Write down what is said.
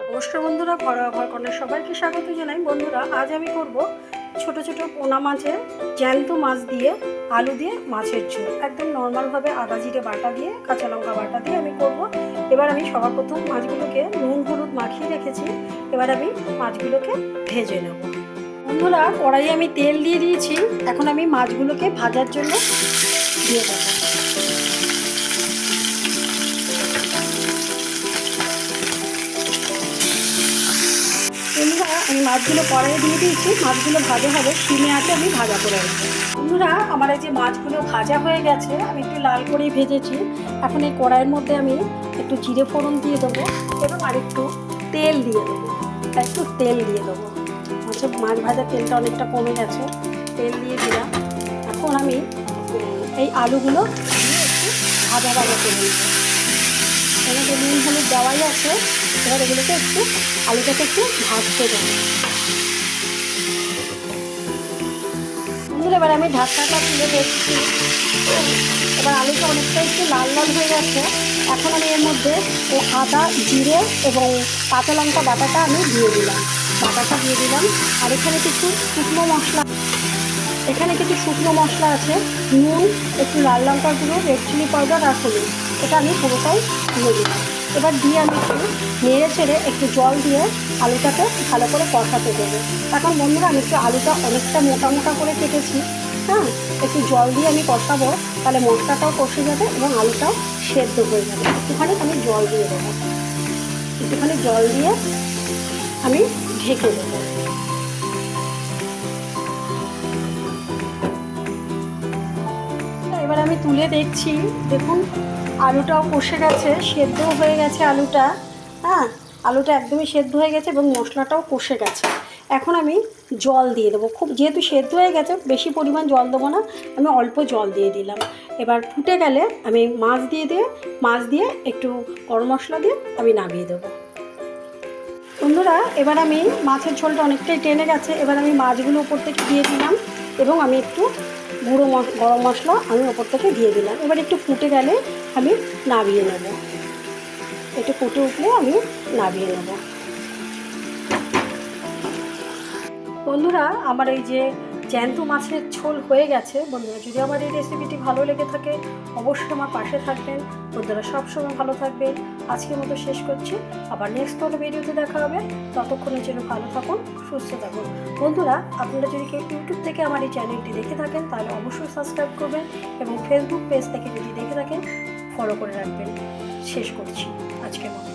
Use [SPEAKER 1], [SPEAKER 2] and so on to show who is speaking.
[SPEAKER 1] নমস্কার বন্ধুরা, ঘরোয়া ঘর কর্ণের সবাইকে স্বাগত জানাই। বন্ধুরা, আজ আমি করব ছোট ছোট পোনা মাছের জ্যান্ত মাছ দিয়ে আলু দিয়ে মাছের ঝোল। একদম নর্মালভাবে আদা জিরে বাটা দিয়ে, কাঁচা লঙ্কা বাটা দিয়ে আমি করব। এবার আমি সবার প্রথম মাছগুলোকে নুন হলুদ মাখিয়ে রেখেছি। এবার আমি মাছগুলোকে ভেজে নেব। বন্ধুরা, কড়াইয়ে আমি তেল দিয়ে দিয়েছি। এখন আমি মাছগুলোকে ভাজার জন্য দিয়ে দেবো। আমি মাছগুলো কড়াইয়ে দিয়ে দিয়েছি। মাছগুলো ভাজা হবে সিমে আছে, আমি ভাজা করে রাখব। বন্ধুরা, আমার এই যে মাছগুলো ভাজা হয়ে গেছে, আমি একটু লাল করেই ভেজেছি। এখন এই কড়াইয়ের মধ্যে আমি একটু জিরে ফোড়ন দিয়ে দেবো এবং আর একটু তেল দিয়ে দেবো। একটু তেল দিয়ে দেবো। হচ্ছে মাছ ভাজার তেলটা অনেকটা কমে গেছে, তেল দিয়ে দিলাম। এখন আমি এই আলুগুলো একটু ভাজা ভাজা করে নেব। এখানে নুন, হলুদ দেওয়াই আছে। এবার এগুলোকে একটু আলুটাকে একটু ভাজতে দেবো। এবার আমি ঢাকনাটা তুলে দেখছি। এবার আলুটা অনেকটা একটু লাল লাল হয়ে গেছে। এখন আমি এর মধ্যে আদা, জিরে এবং কাঁচা লঙ্কা বাটাটা আমি দিয়ে দিলাম। বাটাটা দিয়ে দিলাম। আর এখানে কিছু শুকনো মশলা এখানে কিছু শুকনো মশলা আছে, নুন, একটু লাল লঙ্কার গুঁড়ো রেড চিলি পাউডার আর হলুদ। এটা আমি পুরোটাই দিয়ে দিলাম। এবার দিয়ে আমি একটু নেড়ে ছেড়ে একটু জল দিয়ে আলুটাকে ভালো করে কষাতে দেবো। এখন বন্ধুরা, আমি একটু আলুটা অনেকটা মোটা মোটা করে কেটেছি হ্যাঁ? একটু জল দিয়ে আমি কষাবো, তাহলে মশলাটাও কষে যাবে এবং আলুটাও সেদ্ধ হয়ে যাবে। একটুখানি আমি জল দিয়ে দেবো। একটুখানি জল দিয়ে আমি ঢেকে দেবো। এবার আমি তুলে দেখছি। দেখুন, আলুটাও কষে গেছে সেদ্ধ হয়ে গেছে আলুটা। হ্যাঁ আলুটা একদমই সেদ্ধ হয়ে গেছে এবং মশলাটাও কষে গেছে। এখন আমি জল দিয়ে দেবো। খুব যেহেতু সেদ্ধ হয়ে গেছে, বেশি পরিমাণ জল দেবো না, আমি অল্প জল দিয়ে দিলাম। এবার ফুটে গেলে আমি মাছ দিয়ে দিয়ে, মাছ দিয়ে একটু গরম মশলা দিয়ে আমি নামিয়ে দেবো। বন্ধুরা, এবার আমি মাছের ঝোলটা অনেকটাই টেনে গেছে। এবার আমি মাছগুলো উপর থেকে দিয়ে দিলাম। এবং আমি একটু গুঁড়ো গরম মশলা আমি ওপর থেকে দিয়ে দিলাম। এবার একটু ফুটে গেলে আমি নামিয়ে নেব। একটু ফুটে উঠলে আমি নামিয়ে নেব। বন্ধুরা, আমার এই যে জ্যান্ত মাছের ঝোল হয়ে গেছে। বন্ধুরা, যদি আমার এই রেসিপিটি ভালো লেগে থাকে, অবশ্যই আমার পাশে থাকবেন। বন্ধুরা সবসময় ভালো থাকবেন আজকের মতো শেষ করছি। আবার নেক্সট কোনো ভিডিওতে দেখা হবে। ততক্ষণের জন্য ভালো থাকুন, সুস্থ থাকুন। বন্ধুরা, আপনারা যদি কেউ ইউটিউব থেকে আমার এই চ্যানেলটি দেখে থাকেন, তাহলে অবশ্যই সাবস্ক্রাইব করবেন এবং ফেসবুক পেজ থেকে যদি দেখে থাকেন ফলো করে রাখবেন। শেষ করছি। আজকের মতো।